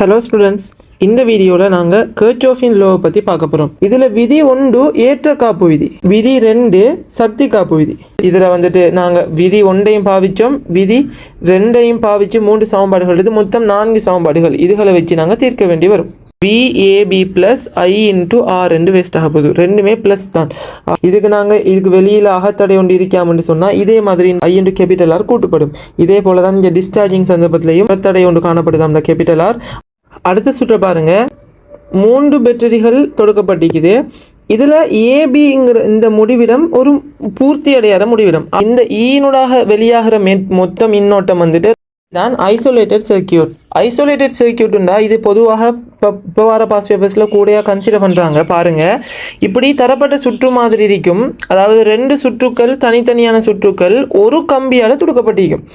Hello students இந்த வீடியோவில் நாங்கள் கர்ச்சோஃபின் லோவை பற்றி பார்க்க போகிறோம் இதில் விதி ஒன்று ஏற்ற காப்பு விதி. விதி ரெண்டு சக்தி காப்பு விதி. இதில் வந்துட்டு நாங்கள் விதி ஒன்றையும் பாவிச்சோம் விதி ரெண்டையும் பாவித்து மூன்று சமன்பாடுகள் இது மொத்தம் நான்கு சமன்பாடுகள் இதுகளை வச்சு நாங்கள் தீர்க்க வேண்டி வரும். P A P plus I into R ரெண்டு வேஸ்ட் ஆக போகுது. ரெண்டுமே ப்ளஸ் தான். இதுக்கு நாங்கள் இதுக்கு வெளியில் அகத்தடை ஒன்று இருக்காமன்னு சொன்னால் இதே மாதிரி ஐ இன்ட்டு கேபிட்டல் ஆர் கூட்டுப்படும். இதே போல தான் இங்கே டிஸ்சார்ஜிங் சந்தர்ப்பத்திலையும் அகத்தடை ஒன்று காணப்படுது. அந்த கேபிட்டல் ஆர் அடுத்த சுற்ற பாருங்கள் மூன்று பேட்டரிகள் தொடுக்கப்பட்டிருக்குது. இதில் ஏபிங்கிற இந்த முடிவிடம் ஒரு பூர்த்தி அடையாத முடிவிடம். இந்த e ஈனுடாக வெளியாகிற மே மொத்த மின்னோட்டம் வந்துட்டு தான் ஐசோலேட்டட் சர்க்கியூட் ஐசோலேட்டட் சர்க்கியூட்டுண்டா இது பொதுவாக இப்போ இப்போ வார பாஸ் பேப்பர்ஸில் கூடயா கன்சிடர் பண்ணுறாங்க பாருங்கள் இப்படி தரப்பட்ட சுற்று மாதிரி இருக்கும். அதாவது ரெண்டு சுற்றுக்கள் தனித்தனியான சுற்றுக்கள் ஒரு கம்பியால் துடுக்கப்பட்டிருக்கும்.